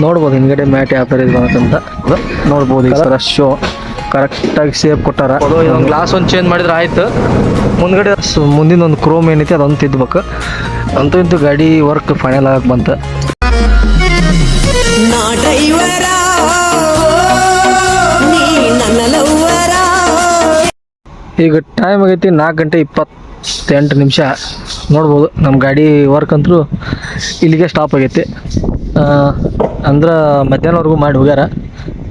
ನೋಡ್ಬೋದು ಹಿಂದ್ಗಡೆ ಮ್ಯಾಟ್ ಯಾವ ಥರ ಇದು ಅಂತ. ನೋಡ್ಬೋದು ಈ ಥರ ಶೋ ಕರೆಕ್ಟಾಗಿ ಸೇಫ್ ಕೊಟ್ಟಾರ. ಇದೊಂದು ಗ್ಲಾಸ್ ಒಂದು ಚೇಂಜ್ ಮಾಡಿದ್ರೆ ಆಯ್ತು. ಮುಂದ್ಗಡೆ ಸ- ಮುಂದಿನ ಒಂದು ಕ್ರೋಮ್ ಏನೈತಿ ಅದೊಂದು ತಿದ್ಬೇಕು. ಅಂತೂ ಇಂತೂ ಗಾಡಿ ವರ್ಕ್ ಫೈನಲ್ ಆಗಕ್ಕೆ ಬಂತು. ನಾ ಡ್ರೈವರ ನೀ ನನ್ನ ಲವ್ವರ ಈಗ ಟೈಮ್ ಆಗೈತಿ ನಾಲ್ಕು ಗಂಟೆ ಇಪ್ಪತ್ತೆಂಟು ನಿಮಿಷ ನೋಡ್ಬೋದು. ನಮ್ಮ ಗಾಡಿ ವರ್ಕ್ ಅಂತೂ ಇಲ್ಲಿಗೆ ಸ್ಟಾಪ್ ಆಗೈತಿ. ಅಂದ್ರೆ ಮಧ್ಯಾಹ್ನವರೆಗೂ ಮಾಡಿ ಹೋಗ್ಯಾರ.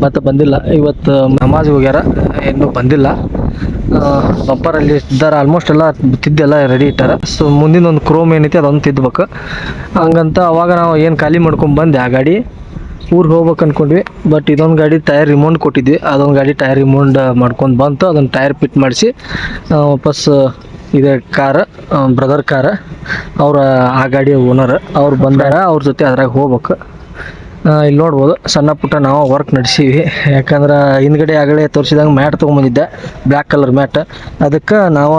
ಮತ್ತು ಬಂದಿಲ್ಲ. ಇವತ್ತು ನಮಾಜ್ ಹೋಗ್ಯಾರ. ಇನ್ನೂ ಬಂದಿಲ್ಲ. ಬಂಪರಲ್ಲಿ ಇದ್ದಾರ. ಆಲ್ಮೋಸ್ಟ್ ಎಲ್ಲ ತಿದ್ದೆಲ್ಲ ರೆಡಿ ಇಟ್ಟಾರ. ಸೊ ಮುಂದಿನ ಒಂದು ಕ್ರೋಮ್ ಏನೈತಿ ಅದೊಂದು ತಿದ್ಬೇಕು. ಹಂಗಂತ ಅವಾಗ ನಾವು ಏನು ಖಾಲಿ ಮಾಡ್ಕೊಂಡು ಬಂದೆ ಆ ಗಾಡಿ. ಊರಿಗೆ ಹೋಗ್ಬೇಕು ಅಂದ್ಕೊಂಡ್ವಿ ಬಟ್ ಇದೊಂದು ಗಾಡಿ ಟೈರ್ ರಿಮೌಂಡ್ ಕೊಟ್ಟಿದ್ವಿ. ಅದೊಂದು ಗಾಡಿ ಟೈರ್ ರಿಮೌಂಡ್ ಮಾಡ್ಕೊಂಡು ಬಂತು. ಅದನ್ನು ಟೈರ್ ಫಿಟ್ ಮಾಡಿಸಿ ವಾಪಸ್ ಇದೆ ಕಾರ್ ಬ್ರದರ್ ಕಾರ್ ಅವರ, ಆ ಗಾಡಿ ಓನರ್ ಅವ್ರು ಬಂದಾರ, ಅವ್ರ ಜೊತೆ ಅದ್ರಾಗ ಹೋಗ್ಬೇಕು. ಇಲ್ಲಿ ನೋಡ್ಬೋದು, ಸಣ್ಣ ಪುಟ್ಟ ನಾವು ವರ್ಕ್ ನಡೆಸೀವಿ. ಯಾಕಂದ್ರೆ ಹಿಂದ್ಗಡೆ ಆಗಲೇ ತೋರಿಸಿದಂಗೆ ಮ್ಯಾಟ್ ತೊಗೊಂಬಂದಿದ್ದೆ ಬ್ಲ್ಯಾಕ್ ಕಲರ್ ಮ್ಯಾಟ್ ಅದಕ್ಕೆ ನಾವು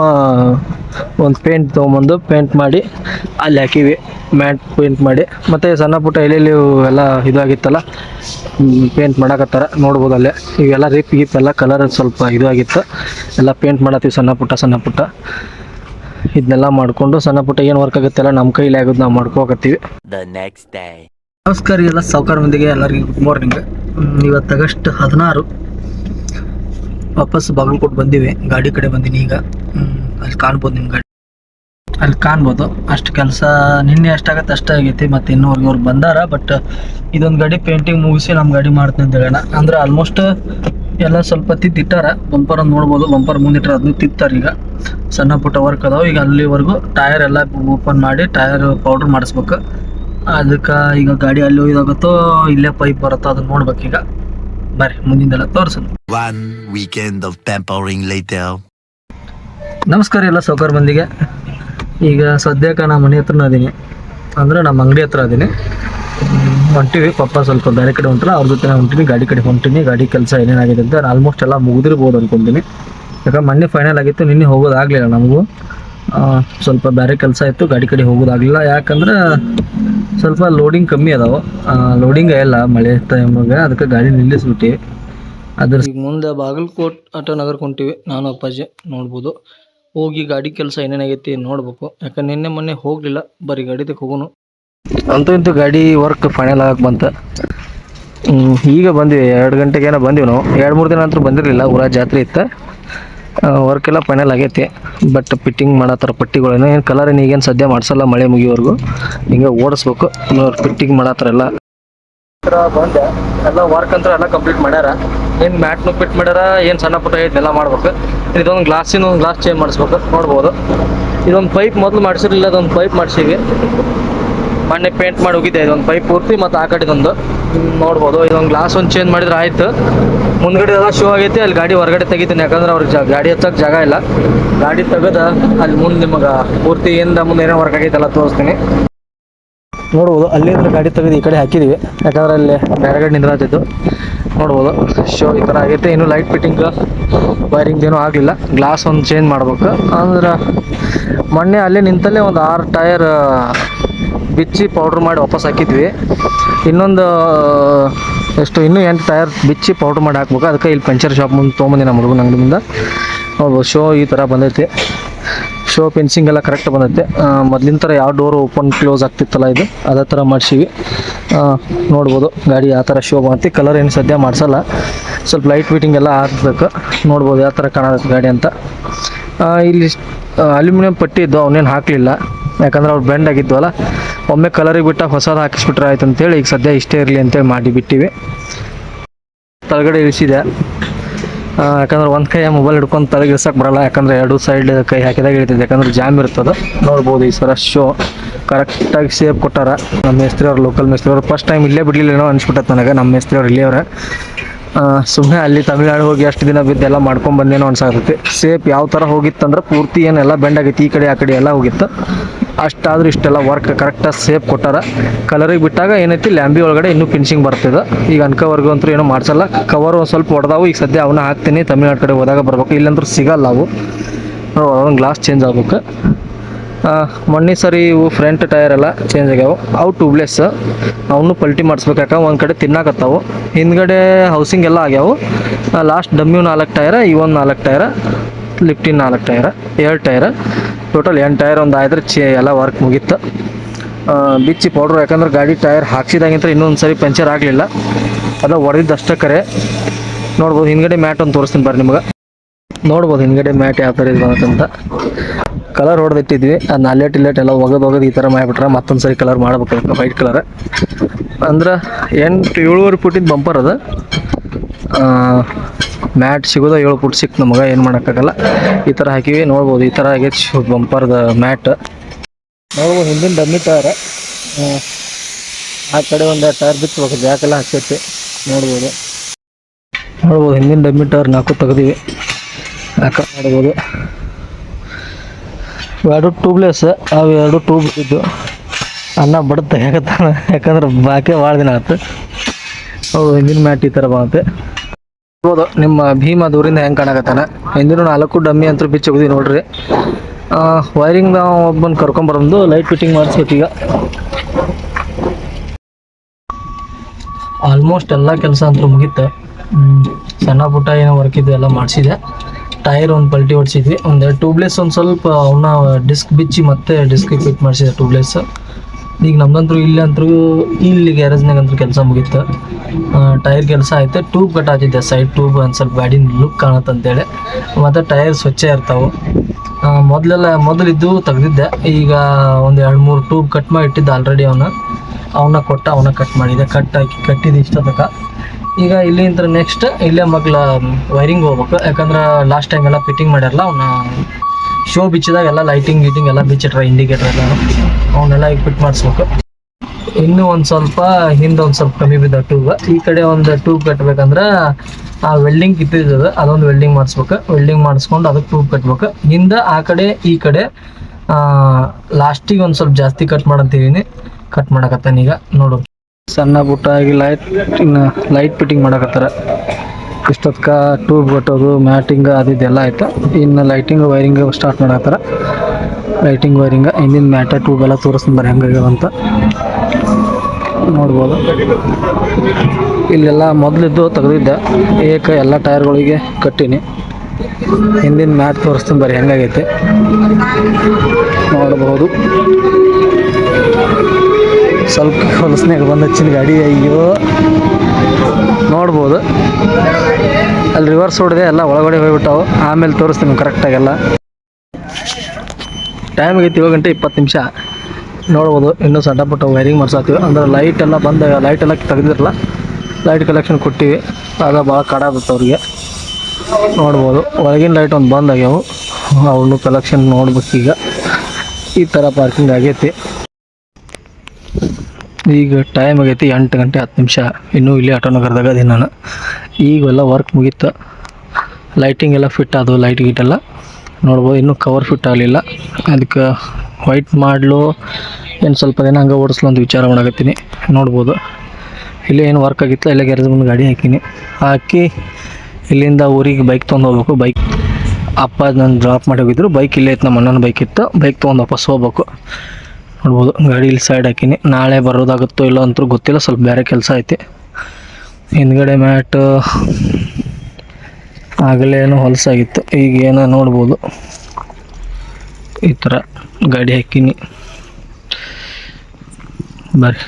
ಒಂದು ಪೇಂಟ್ ತೊಗೊಂಬಂದು ಪೇಂಟ್ ಮಾಡಿ, ಅಲ್ಲಿ ಹಾಕೀವಿ. ಮ್ಯಾಟ್ ಪೇಂಟ್ ಮಾಡಿ. ಮತ್ತು ಸಣ್ಣ ಪುಟ್ಟ ಎಲ್ಲೆಲ್ಲಿ ಎಲ್ಲ ಇದಾಗಿತ್ತಲ್ಲ ಪೇಂಟ್ ಮಾಡಾಕತ್ತಾರ. ನೋಡ್ಬೋದು ಅಲ್ಲೇ. ಇವೆಲ್ಲ ರಿಪ್ ಗಿಪ್ ಎಲ್ಲ ಕಲರ್ ಸ್ವಲ್ಪ ಇದಾಗಿತ್ತು. ಎಲ್ಲ ಪೇಂಟ್ ಮಾಡತ್ತೀವಿ ಸಣ್ಣ ಪುಟ್ಟ ಸಣ್ಣ ಪುಟ್ಟ. ಇದನ್ನೆಲ್ಲ ಮಾಡ್ಕೊಂಡು ಸಣ್ಣ ಪುಟ್ಟ ಏನು ವರ್ಕ್ ಆಗುತ್ತೆಲ್ಲ ನಮ್ಮ ಕೈಲಿ ಆಗೋದು ನಾವು ಮಾಡ್ಕೋಕತ್ತೀವಿ. ನಮಸ್ಕಾರ ಎಲ್ಲ ಸಾವುಕಾರ ಮಂದಿಗೆ ಎಲ್ಲರಿಗೂ ಗುಡ್ ಮಾರ್ನಿಂಗ್ ಇವತ್ತು ಆಗಸ್ಟ್ ಹದಿನಾರು ವಾಪಸ್ ಬಾಗಲಕೋಟೆ ಬಂದೀವಿ. ಗಾಡಿ ಕಡೆ ಬಂದೀನಿ ಈಗ. ಅಲ್ಲಿ ಕಾಣ್ಬೋದು ನಿಮ್ಮ ಗಾಡಿ. ಅಲ್ಲಿ ಕಾಣ್ಬೋದು. ಅಷ್ಟು ಕೆಲಸ ನಿನ್ನೆ ಅಷ್ಟಾಗತ್ತೆ ಅಷ್ಟೇ ಆಗೈತಿ. ಮತ್ತು ಇನ್ನೂವರೆಗೆ ಅವ್ರು ಬಂದಾರ ಬಟ್ ಇದೊಂದು ಗಾಡಿ ಪೇಂಟಿಂಗ್ ಮುಗಿಸಿ ನಮ್ಮ ಗಾಡಿ ಮಾಡ್ತೀನಿ ಅಂತ ಹೇಳೋಣ. ಅಂದ್ರೆ ಆಲ್ಮೋಸ್ಟ್ ಎಲ್ಲ ಸ್ವಲ್ಪ ತಿತ್ತಿಟ್ಟಾರ. ಬಂಪರ್ ಅಂತ ನೋಡ್ಬೋದು. ಬಂಪರ್ ಮುಂದಿಟ್ಟಾರ ಅದನ್ನು ತಿತ್ತಾರ ಈಗ. ಸಣ್ಣ ಪುಟ್ಟ ವರ್ಕ್ ಅದಾವ. ಈಗ ಅಲ್ಲಿವರೆಗೂ ಟೈರ್ ಎಲ್ಲ ಓಪನ್ ಮಾಡಿ ಟೈರ್ ಪೌಡ್ರ್ ಮಾಡಿಸ್ಬೇಕು. ಅದಕ್ಕೆ ಈಗ ಗಾಡಿ ಅಲ್ಲಿ ಹೋಗಿದಾಗತ್ತೋ ಇಲ್ಲೇ ಪೈಪ್ ಬರುತ್ತೋ ಅದನ್ನ ನೋಡ್ಬೇಕೀಗ ಬರ್ರಿ ಮುಂದಿಂದೆಲ್ಲ ತೋರಿಸೋದು. ನಮಸ್ಕಾರ ಎಲ್ಲ ಸೌಕರ್ ಮಂದಿಗೆ ಈಗ ಸದ್ಯಕ್ಕೆ ನಾ ಮನೆ ಹತ್ರನ ಅದೀನಿ ಅಂದ್ರೆ ನಮ್ಮ ಅಂಗಡಿ ಹತ್ರ ಅದೀನಿ ಹೊಂಟಿವಿ. ಪಪ್ಪ ಸ್ವಲ್ಪ ಬೇರೆ ಕಡೆ ಹೊಂಟ್ರ ಅವ್ರ ಜೊತೆ ಹೊಂಟಿನಿ, ಗಾಡಿ ಕಡೆ ಹೊಂಟಿನಿ. ಗಾಡಿ ಕೆಲಸ ಏನೇನಾಗಿದೆ ಅಂತ ಆಲ್ಮೋಸ್ಟ್ ಎಲ್ಲ ಮುಗಿದಿರ್ಬೋದು ಅನ್ಕೊಂತೀನಿ. ಯಾಕಂದ್ರೆ ಮೊನ್ನೆ ಫೈನಲ್ ಆಗಿತ್ತು, ನಿನ್ನೆ ಹೋಗೋದಾಗಲಿಲ್ಲ ನಮಗೂ. ಸ್ವಲ್ಪ ಬೇರೆ ಕೆಲಸ ಇತ್ತು, ಗಾಡಿ ಕಡೆ ಹೋಗೋದಾಗಲಿಲ್ಲ ಯಾಕಂದ್ರೆ ಸ್ವಲ್ಪ ಲೋಡಿಂಗ್ ಕಮ್ಮಿ ಅದಾವೆ. ಲೋಡಿಂಗ್ ಇಲ್ಲ ಮಳೆ ಟೈಮಾಗ ಅದಕ್ಕೆ ಗಾಡಿ ನಿಲ್ಲಿಸ್ಬಿಟ್ಟು ಅದ್ರ ಮುಂದೆ ಬಾಗಲಕೋಟ್ ಆಟೋ ನಗರಕ್ಕೆ ಹೊಂಟಿವಿ. ನಾನು, ಅಪ್ಪಾಜಿ ನೋಡ್ಬೋದು. ಹೋಗಿ ಗಾಡಿ ಕೆಲಸ ಏನೇನಾಗೈತಿ ನೋಡ್ಬೇಕು. ಯಾಕಂದ್ರೆ ನಿನ್ನೆ ಮೊನ್ನೆ ಹೋಗಲಿಲ್ಲ. ಬರೀ ಗಾಡಿದಕ್ಕೆ ಹೋಗೋನು. ಅಂತೂ ಇಂತೂ ಗಾಡಿ ವರ್ಕ್ ಫೈನಲ್ ಆಗಕ್ಕೆ ಬಂತ. ಈಗ ಬಂದಿವಿ, ಎರಡು ಗಂಟೆಗೇನೋ ಬಂದಿವಿ ನಾವು. ಎರಡು, ಮೂರು ದಿನ ಅಂತೂ ಬಂದಿರಲಿಲ್ಲ, ಊರ ಜಾತ್ರೆ ಇತ್ತು. ವರ್ಕ್ ಎಲ್ಲ ಫೈನಲ್ ಆಗೈತಿ. ಬಟ್ ಫಿಟ್ಟಿಂಗ್ ಮಾಡತ್ತಾರ ಪಟ್ಟಿಗಳೇನು ಏನು ಕಲರ್ ಏನು ಈಗೇನು ಸದ್ಯ ಮಾಡಿಸಲ್ಲ ಮಳೆ ಮುಗಿಯೋವರೆಗೂ. ಹಿಂಗೆ ಓಡಿಸ್ಬೇಕು. ಫಿಟ್ಟಿಂಗ್ ಮಾಡತ್ತಾರ ಎಲ್ಲ. ಬಂದೆ ಎಲ್ಲ ವರ್ಕ್ ಅಂತ ಎಲ್ಲ ಕಂಪ್ಲೀಟ್ ಮಾಡ್ಯಾರ. ಏನು ಮ್ಯಾಟ್ನು ಫಿಟ್ ಮಾಡ್ಯಾರ, ಏನು ಸಣ್ಣ ಪುಟ್ಟ ಇದನ್ನೆಲ್ಲ ಮಾಡ್ಬೇಕು. ಇದೊಂದು ಗ್ಲಾಸಿನ ಒಂದು ಗ್ಲಾಸ್ ಚೇಂಜ್ ಮಾಡಿಸ್ಬೇಕು. ನೋಡ್ಬೋದು. ಇದೊಂದು ಪೈಪ್ ಮೊದಲು ಮಾಡಿಸಿರಲಿಲ್ಲ, ಅದೊಂದು ಪೈಪ್ ಮಾಡಿಸಿವಿ ಮೊನ್ನೆ ಪೇಂಟ್ ಮಾಡಿ ಹೋಗಿದ್ದೆ ಇದೊಂದು ಪೈಪ್ ಪೂರ್ತಿ ಮತ್ತು ಆ ಕಡೆದೊಂದು. ನೋಡ್ಬೋದು. ಇದೊಂದು ಗ್ಲಾಸ್ ಒಂದು ಚೇಂಜ್ ಮಾಡಿದ್ರೆ ಆಯ್ತು. ಮುಂದ್ಗಡೆ ಎಲ್ಲ ಶೋ ಆಗೈತಿ. ಅಲ್ಲಿ ಗಾಡಿ ಹೊರಗಡೆ ತೆಗಿತೀನಿ. ಯಾಕಂದ್ರೆ ಅವ್ರಿಗೆ ಗಾಡಿ ಹಚ್ಚಕ್ಕೆ ಜಾಗ ಇಲ್ಲ. ಗಾಡಿ ತೆಗೆದ ಅಲ್ಲಿ ಮುಂದೆ ನಿಮಗೆ ಪೂರ್ತಿ ಏನಿಂದ ಮುಂದೆ ಏನೋ ವರ್ಕ್ ಆಗೈತೆ ಎಲ್ಲ ತೋರಿಸ್ತೀನಿ. ನೋಡ್ಬೋದು. ಅಲ್ಲಿಂದ ಗಾಡಿ ತೆಗೆದು ಈ ಕಡೆ ಹಾಕಿದೀವಿ. ಯಾಕಂದ್ರೆ ಅಲ್ಲಿ ಬೇರೆ ಕಡೆ ನಿಂದ್ರಾತಿತ್ತು. ನೋಡ್ಬೋದು. ಶೋ ಈ ಥರ ಆಗೈತೆ. ಇನ್ನು ಲೈಟ್ ಫಿಟ್ಟಿಂಗ್ ವೈರಿಂಗ್ ಏನೂ ಆಗಲಿಲ್ಲ. ಗ್ಲಾಸ್ ಒಂದು ಚೇಂಜ್ ಮಾಡ್ಬೇಕು. ಅಂದ್ರೆ ಮೊನ್ನೆ ಅಲ್ಲೇ ನಿಂತಲ್ಲೇ ಒಂದು ಆರು ಟೈರ್ ಬಿಚ್ಚಿ ಪೌಡ್ರ್ ಮಾಡಿ ವಾಪಸ್ ಹಾಕಿದ್ವಿ. ಇನ್ನೊಂದು, ಎಷ್ಟು, ಇನ್ನೂ ಎಂಟು ಟೈರ್ ಬಿಚ್ಚಿ ಪೌಡ್ರ್ ಮಾಡಿ ಹಾಕ್ಬೇಕು. ಅದಕ್ಕೆ ಇಲ್ಲಿ ಪಂಚರ್ ಶಾಪ್ ಮುಂದೆ ತೊಗೊಂಬಂದಿ ನಮ್ಮ ಹುಡುಗನ ಅಂಗಡಿ ಮುಂದೆ. ನೋಡ್ಬೋದು ಶೋ ಈ ಥರ ಬಂದೈತಿ. ಶೋ ಫೆನ್ಸಿಂಗ್ ಎಲ್ಲ ಕರೆಕ್ಟ್ ಬಂದೈತೆ. ಮೊದಲಿನ ಥರ ಯಾವ ಡೋರು ಓಪನ್ ಕ್ಲೋಸ್ ಆಗ್ತಿತ್ತಲ್ಲ ಇದು, ಅದೇ ಥರ ಮಾಡಿಸಿವಿ. ನೋಡ್ಬೋದು ಗಾಡಿ ಆ ಥರ ಶೋ ಬಂತಿ ಕಲರ್ ಏನು ಸದ್ಯ ಮಾಡಿಸಲ್ಲ. ಸ್ವಲ್ಪ ಲೈಟ್ ವೀಟಿಂಗ್ ಎಲ್ಲ ಹಾಕ್ಬೇಕು. ನೋಡ್ಬೋದು ಯಾವ ಥರ ಕಾಣತ್ತೆ ಗಾಡಿ ಅಂತ. ಇಲ್ಲಿ, ಅಲ್ಯೂಮಿನಿಯಂ ಪಟ್ಟಿ ಇದ್ದು ಅವನೇನು ಹಾಕಲಿಲ್ಲ. ಯಾಕಂದ್ರೆ ಅವ್ರು ಬೆಂಡ್ ಆಗಿದ್ವಲ್ಲ. ಒಮ್ಮೆ ಕಲರಿಗೆ ಬಿಟ್ಟಾಗ ಹೊಸದು ಹಾಕಿಸ್ಬಿಟ್ರೆ ಆಯ್ತು ಅಂತೇಳಿ ಈಗ ಸದ್ಯ ಇಷ್ಟೇ ಇರಲಿ ಅಂತೇಳಿ ಮಾಡಿ ಬಿಟ್ಟಿವಿ. ತಳಗಡೆ ಇಳಿಸಿದೆ. ಯಾಕಂದ್ರೆ ಒಂದು ಕೈ ಮೊಬೈಲ್ ಹಿಡ್ಕೊಂಡು ತಲೆಗೆ ಇಳ್ಸಕ್ಕೆ ಬರಲ್ಲ, ಯಾಕಂದ್ರೆ ಎರಡು ಸೈಡ್ ಕೈ ಹಾಕಿದಾಗ ಇಳಿತೈತೆ, ಯಾಕಂದ್ರೆ ಜಾಮ್ ಇರ್ತದೆ. ನೋಡ್ಬೋದು ಈ ಸಲ ಶೋ ಕರೆಕ್ಟಾಗಿ ಸೇಫ್ ಕೊಟ್ಟಾರ. ನಮ್ಮ ಮೇಸ್ತ್ರಿ ಲೋಕಲ್ ಮೇಸ್ತ್ರಿ ಫಸ್ಟ್ ಟೈಮ್ ಇಲ್ಲೇ ಬಿಡಲಿಲ್ಲೇನೋ ಅನ್ಸ್ಬಿಟ್ಟತ್ ನನಗೆ ನಮ್ಮ ಮೇಸ್ತ್ರಿ ಅವ್ರು ಇಲ್ಲಿಯವ್ರೆ ಸುಮ್ಮನೆ ಅಲ್ಲಿ ತಮಿಳ್ನಾಡು ಹೋಗಿ ಅಷ್ಟು ದಿನ ಬಿದ್ದೆಲ್ಲ ಮಾಡ್ಕೊಂಡು ಬಂದೇನೋ ಅನ್ಸಾಗುತ್ತೆ ಸೇಫ್ ಯಾವ ಥರ ಹೋಗಿತ್ತಂದ್ರೆ ಪೂರ್ತಿ ಏನೆಲ್ಲ ಬೆಂಡ್ ಆಗೈತಿ, ಈ ಕಡೆ ಆ ಕಡೆ ಎಲ್ಲ ಹೋಗಿತ್ತು. ಅಷ್ಟಾದ್ರೂ ಇಷ್ಟೆಲ್ಲ ವರ್ಕ್ ಕರೆಕ್ಟಾಗಿ ಸೇಫ್ ಕೊಟ್ಟಾರ. ಕಲರಿಗೆ ಬಿಟ್ಟಾಗ ಏನೈತಿ ಲ್ಯಾಂಬಿ ಒಳಗಡೆ ಇನ್ನೂ ಫಿನಿಶಿಂಗ್ ಬರ್ತಿದೆ ಈಗ ಅನ್ಕವರ್ಗು ಅಂತೂ ಏನೂ ಮಾಡಿಸಲ್ಲ. ಕವರ್ ಒಂದು ಸ್ವಲ್ಪ ಹೊಡೆದಾವು, ಈಗ ಸದ್ಯ ಅವನ್ನ ಹಾಕ್ತೀನಿ. ತಮಿಳ್ನಾಡು ಕಡೆ ಹೋದಾಗ ಬರ್ಬೇಕು. ಇಲ್ಲಂದ್ರೂ ಸಿಗಲ್ಲ ಅವು. ಒಂದು ಗ್ಲಾಸ್ ಚೇಂಜ್ ಆಗ್ಬೇಕು. ಮೊನ್ನೆ ಸರಿ ಇವು ಫ್ರಂಟ್ ಟೈರ್ ಎಲ್ಲ ಚೇಂಜ್ ಆಗ್ಯಾವು. ಅವು ಟ್ಯೂಬ್ಲೆಸ್ ಅವನು ಪಲ್ಟಿ ಮಾಡಿಸ್ಬೇಕಾಕ ಒಂದು ಕಡೆ ತಿನ್ನಾಕತ್ತಾವು. ಹಿಂದ್ಗಡೆ ಹೌಸಿಂಗ್ ಎಲ್ಲ ಆಗ್ಯಾವು. ಲಾಸ್ಟ್ ಡಮ್ಯೂ ನಾಲ್ಕು ಟೈರ ಇವೊಂದು ನಾಲ್ಕು ಟೈರ ಲಿಫ್ಟಿನ್ ನಾಲ್ಕು ಟೈರ ಎರಡು ಟೈರ ಟೋಟಲ್ ಎಂಟು ಟೈರ್ ಒಂದು ಆಯ್ದ್ರೆ ಚೇ ಎಲ್ಲ ವರ್ಕ್ ಮುಗೀತು. ಬಿಚ್ಚಿ ಪೌಡ್ರು ಯಾಕಂದ್ರೆ ಗಾಡಿ ಟೈರ್ ಹಾಕ್ಸಿದಾಗಿಂತ ಇನ್ನೊಂದು ಸರಿ ಪಂಚರ್ ಆಗಲಿಲ್ಲ. ಅದ ಹೊಡೆದಿದ್ದಷ್ಟೇ ಕರೆ. ನೋಡ್ಬೋದು ಹಿಂದ್ಗಡೆ ಮ್ಯಾಟ್ ಒಂದು ತೋರಿಸ್ತೀನಿ ಬರ್ರಿ ನಿಮ್ಗೆ. ನೋಡ್ಬೋದು ಹಿಂದ್ಗಡೆ ಮ್ಯಾಟ್ ಯಾವ ಥರ ಇದು ಬಂತಂತ ಕಲರ್ ಹೊಡೆದಿಟ್ಟಿದ್ವಿ ಅದನ್ನ ಅಲ್ಲೇಟ್ ಇಲ್ಲೇಟ್ ಎಲ್ಲ ಒಗದು ಒಗದು ಈ ಥರ ಮಾಡಿಬಿಟ್ರೆ ಮತ್ತೊಂದು ಸರಿ ಕಲರ್ ಮಾಡ್ಬೇಕು ವೈಟ್ ಕಲರ್ ಅಂದ್ರೆ ಎಂಟು ಏಳುವರೆ ಫುಟಿದ ಬಂಪರ್ ಅದ. ಮ್ಯಾಟ್ ಸಿಗೋದು, ಏಳು ಫುಟ್ ಸಿಕ್ತು ನಮಗೆ ಏನು ಮಾಡೋಕ್ಕಾಗಲ್ಲ. ಈ ಥರ ಹಾಕಿವಿ, ನೋಡ್ಬೋದು, ಈ ಥರ ಆಗೈತೆ ಬಂಪರ್ದ ಮ್ಯಾಟ್. ನೋಡ್ಬೋದು, ಹಿಂದಿನ ಡಮ್ಮಿ ಟೈರ್ ಆ ಕಡೆ ಒಂದು ಟೈರ್ ಬಿಚ್ಚಬೇಕು ಜಾಕೆಲ್ಲ ಹಾಕೈತಿ ನೋಡ್ಬೋದು. ನೋಡ್ಬೋದು, ಹಿಂದಿನ ಡಮ್ಮಿ ಟೈರ್ ನಾಲ್ಕು ತೆಗ್ದೀವಿ. ಯಾಕೆ ನೋಡ್ಬೋದು. ಎರಡು ಟ್ಯೂಬ್ಲೆಸ್ ಅವು ಎರಡು ಟ್ಯೂಬ್ ಇದ್ದು ಅನ್ನ ಬಡತ್ತೆ ತೆಗಿಯಕತ್ತಾನ ಯಾಕಂದ್ರೆ ಬಾಕಿ ಭಾಳ ದಿನ ಆಯ್ತು ಹೌದು ಇಂಜಿನ್ ಮ್ಯಾಟ್ ಈ ಥರ ಬಂತೆ ನೋಡ್ಬೋದು ನಿಮ್ಮ ಭೀಮ ದೂರಿಂದ ಹೆಂಗೆ ಕಾಣಕತ್ತಾನ? ಹಿಂದಿನ ನಾಲ್ಕು ಡಮ್ಮಿ ಅಂತೂ ಬಿಚ್ಚಿ ಹೋಗಿದ್ವಿ ನೋಡ್ರಿ. ವೈರಿಂಗ್ ನಾವು ಒಬ್ಬನ ಬರೋದು ಲೈಟ್ ಫಿಟ್ಟಿಂಗ್ ಈಗ. ಆಲ್ಮೋಸ್ಟ್ ಎಲ್ಲ ಕೆಲಸ ಅಂತೂ ಮುಗೀತು. ಸಣ್ಣ ಪುಟ್ಟ ಏನೋ ವರ್ಕ್ ಇದ್ದು ಎಲ್ಲ ಮಾಡಿಸಿದೆ. ಟೈರ್ ಒಂದು ಪಲ್ಟಿ ಹೊಡ್ಸಿದ್ವಿ. ಒಂದು ಟ್ಯೂಬ್ಲೆಸ್ ಒಂದು ಸ್ವಲ್ಪ ಅವನ್ನ ಡಿಸ್ಕ್ ಬಿಚ್ಚಿ ಮತ್ತೆ ಡಿಸ್ಕ್ ಫಿಟ್ ಮಾಡಿಸಿದೆ ಟ್ಯೂಬ್ಲೆಸ್ ಈಗ ನಮ್ದಂತರೂ ಇಲ್ಲಿ ಅಂತೂ ಇಲ್ಲಿ ಗ್ಯಾರೇಜ್ನಾಗ ಅಂತೂ ಕೆಲಸ ಮುಗೀತು. ಟೈರ್ ಕೆಲಸ ಆಯ್ತು, ಟ್ಯೂಬ್ ಕಟ್ ಹಾಕಿದ್ದೆ ಸೈಡ್, ಟ್ಯೂಬ್ ಒಂದು ಸ್ವಲ್ಪ ಗಾಡಿನ ಲುಕ್ ಕಾಣತ್ತಂತೇಳಿ. ಮತ್ತು ಟೈರ್ ಸ್ವಚ್ಛ ಇರ್ತಾವೆ. ಮೊದಲೆಲ್ಲ, ಮೊದಲಿದ್ದು ತೆಗ್ದಿದ್ದೆ. ಈಗ ಒಂದು ಎರಡು ಮೂರು ಟ್ಯೂಬ್ ಕಟ್ ಮಾಡಿ ಇಟ್ಟಿದ್ದೆ ಆಲ್ರೆಡಿ ಅವನ್ನ ಅವನ್ನ ಕೊಟ್ಟ ಅವನ್ನ ಕಟ್ ಮಾಡಿದೆ. ಕಟ್ ಹಾಕಿ ಕಟ್ಟಿದ್ದು ಇಷ್ಟ ತನಕ. ಈಗ ಇಲ್ಲಿಂದ ನೆಕ್ಸ್ಟ್ ಇಲ್ಲೇ ಮಗ್ಲ ವೈರಿಂಗ್ ಹೋಗ್ಬೇಕು. ಯಾಕಂದ್ರೆ ಲಾಸ್ಟ್ ಟೈಮ್ ಎಲ್ಲ ಫಿಟ್ಟಿಂಗ್ ಮಾಡ್ಯಾರಲ್ಲ ಅವನ್ನ ಶೋ ಬಿಚ್ಚಿದಾಗ ಎಲ್ಲ ಲೈಟಿಂಗ್ ಗೀಟಿಂಗ್ ಎಲ್ಲ ಬಿಚ್ಚಿಟ್ರ ಇಂಡಿಕೇಟರ್ ಎಲ್ಲ ಅವನ್ನೆಲ್ಲ ಈಗ ಫಿಟ್ ಮಾಡಿಸ್ಬೇಕು. ಇನ್ನು ಒಂದು ಸ್ವಲ್ಪ ಹಿಂದೆ ಒಂದು ಸ್ವಲ್ಪ ಕಮ್ಮಿ ಬಿದ್ದ ಟ್ಯೂಬ್ ಈ ಕಡೆ ಒಂದು ಟ್ಯೂಬ್ ಕಟ್ಬೇಕಂದ್ರೆ, ಆ ವೆಲ್ಡಿಂಗ್ ಕಿತ್ತಿದ್ದದ ಅದೊಂದು ವೆಲ್ಡಿಂಗ್ ಮಾಡಿಸ್ಬೇಕು. ವೆಲ್ಡಿಂಗ್ ಮಾಡಿಸ್ಕೊಂಡು ಅದಕ್ಕೆ ಟ್ಯೂಬ್ ಕಟ್ಬೇಕು. ಹಿಂದೆ ಆ ಕಡೆ, ಈ ಕಡೆ ಲಾಸ್ಟಿಗೆ ಒಂದು ಸ್ವಲ್ಪ ಜಾಸ್ತಿ ಕಟ್ ಮಾಡಂತೀವಿ ಕಟ್ ಮಾಡಕತ್ತಾನೀಗ ನೋಡು. ಸಣ್ಣ ಪುಟ್ಟ ಆಗಿ ಲೈಟ್ ಲೈಟ್ ಫಿಟ್ಟಿಂಗ್ ಮಾಡಕತ್ತಾರ. ಇಷ್ಟೊತ್ಕ ಟ್ಯೂಬ್ ಕಟ್ಟೋದು ಮ್ಯಾಟಿಂಗ್ ಅದು ಇದೆಲ್ಲ ಆಯ್ತು. ಇನ್ನು ಲೈಟಿಂಗ್ ವೈರಿಂಗ್ ಸ್ಟಾರ್ಟ್ ಮಾಡತ್ತಾರ ಲೈಟಿಂಗ್ ವೈರಿಂಗ್ ಹಿಂದಿನ ಮ್ಯಾಟ ಟ್ಯೂಬ್ ಎಲ್ಲ ತೋರಿಸ್ತೀನಿ ಬರೀ ಹೆಂಗಾಗ್ಯಾವ ಅಂತ. ನೋಡ್ಬೋದು. ಇಲ್ಲೆಲ್ಲ ಮೊದಲಿದ್ದು ತೆಗೆದಿದ್ದೆ. ಏಕ ಎಲ್ಲ ಟೈರ್ಗಳಿಗೆ ಕಟ್ಟಿನಿ. ಹಿಂದಿನ ಮ್ಯಾಟ್ ತೋರಿಸ್ತೀನಿ ಬರೀ ಹೆಂಗಾಗೈತೆ. ನೋಡಬಹುದು ಸ್ವಲ್ಪ ಹೊಲಸ್ನಾಗ ಬಂದು ಹಚ್ಚಿನ ಗಾಡಿ ಅಯ್ಯೋ ನೋಡ್ಬೋದು. ಅಲ್ಲಿ ರಿವರ್ಸ್ ಹೊಡೆದೆ ಎಲ್ಲ ಒಳಗಡೆ ಹೋಗ್ಬಿಟ್ಟಾವು. ಆಮೇಲೆ ತೋರಿಸ್ತೀನಿ ಕರೆಕ್ಟಾಗೆಲ್ಲ ಟೈಮ್ ಆಗೈತಿ ಏಳು ಗಂಟೆ ಇಪ್ಪತ್ತು ನಿಮಿಷ. ನೋಡ್ಬೋದು, ಇನ್ನೂ ಸಣ್ಣ ಪುಟ್ಟ ವೈರಿಂಗ್ ಮಾಡ್ಸಾತೀವಿ ಅಂದ್ರೆ ಲೈಟ್ ಎಲ್ಲ ಬಂದ ಲೈಟ್ ಎಲ್ಲ ತೆಗೆದಿರಲ್ಲ. ಲೈಟ್ ಕಲೆಕ್ಷನ್ ಕೊಟ್ಟಿವಿ. ಆಗ ಭಾಳ ಕಾಡಾಗುತ್ತೆ ಅವ್ರಿಗೆ. ನೋಡ್ಬೋದು, ಒಳಗಿನ ಲೈಟ್ ಒಂದು ಬಂದ್ ಆಗ್ಯಾವು. ಅವನು ಕಲೆಕ್ಷನ್ ಈಗ ಈ ಥರ ಪಾರ್ಕಿಂಗ್ ಆಗೈತಿ. ಈಗ ಟೈಮ್ ಆಗೈತಿ ಎಂಟು ಗಂಟೆ ಹತ್ತು ನಿಮಿಷ. ಇನ್ನೂ ಇಲ್ಲಿ ಆಟೋನಗರದಾಗ ಅದೇ ನಾನು. ಈಗೆಲ್ಲ ವರ್ಕ್ ಮುಗೀತು. ಲೈಟಿಂಗ್ ಎಲ್ಲ ಫಿಟ್ ಆದವು ಲೈಟ್ ಗೀಟೆಲ್ಲ ನೋಡ್ಬೋದು, ಇನ್ನೂ ಕವರ್ ಫಿಟ್ ಆಗಲಿಲ್ಲ. ಅದಕ್ಕೆ ವೈಟ್ ಮಾಡಲು, ಏನು ಸ್ವಲ್ಪ ದಿನ ಹಂಗೆ ಓಡಿಸ್ಲು ಅಂತ ವಿಚಾರ ಮಾಡಕತ್ತೀನಿ. ನೋಡ್ಬೋದು. ಇಲ್ಲಿ ಏನು ವರ್ಕ್ ಆಗಿತ್ತು ಇಲ್ಲೇ ಗ್ಯಾರೇಜ್ ಮುಂದೆ ಗಾಡಿ ಹಾಕೀನಿ. ಹಾಕಿ ಇಲ್ಲಿಂದ ಊರಿಗೆ ಬೈಕ್ ತೊಗೊಂಡು ಹೋಗ್ಬೇಕು. ಬೈಕ್ ಅಪ್ಪ ನಾನು ಡ್ರಾಪ್ ಮಾಡಿ ಹೋಗಿದ್ರು. ಬೈಕ್ ಇಲ್ಲೇ ಇತ್ತು ನಮ್ಮ ಅಣ್ಣನ ಬೈಕ್ ಇತ್ತು. ಬೈಕ್ ತೊಗೊಂಡು ವಾಪಸ್ ಹೋಗ್ಬೇಕು. ನೋಡ್ಬೋದು. ಗಾಡಿ ಇಲ್ಲಿ ಸೈಡ್ ಹಾಕಿನಿ. ನಾಳೆ ಬರೋದಾಗುತ್ತೋ ಇಲ್ಲೋ ಅಂತೂ ಗೊತ್ತಿಲ್ಲ. ಸ್ವಲ್ಪ ಬೇರೆ ಕೆಲಸ ಐತೆ. ಹಿಂದ್ಗಡೆ ಮ್ಯಾಟ್ ಆಗಲೇ ಏನೋ ಹೊಲಸಾಗಿತ್ತು ಈಗ ಏನೋ ನೋಡ್ಬೋದು. ಈ ಥರ ಗಾಡಿ ಹಾಕಿನಿ. ಬರ್ರಿ.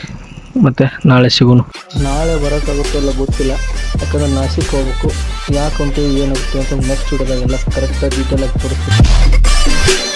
ಮತ್ತೆ ನಾಳೆ ಸಿಗೋಣ. ನಾಳೆ ಬರೋಕ್ಕಾಗುತ್ತೋ ಇಲ್ಲ ಗೊತ್ತಿಲ್ಲ. ಯಾಕಂದ್ರೆ ನಾಸಿಕ್ ಹೋಗ್ಬೇಕು. ಯಾಕೆ ಹೊಂಟೀವಿ ಏನಾಗುತ್ತೆ ಅಂತ ನೆಕ್ಸ್ಟ್ ವಿಡಿಯೋದಾಗೆಲ್ಲ ಕರೆಕ್ಟಾಗಿ ಡೀಟೇಲಾಗಿ ತೋರಿಸ್ತೀನಿ.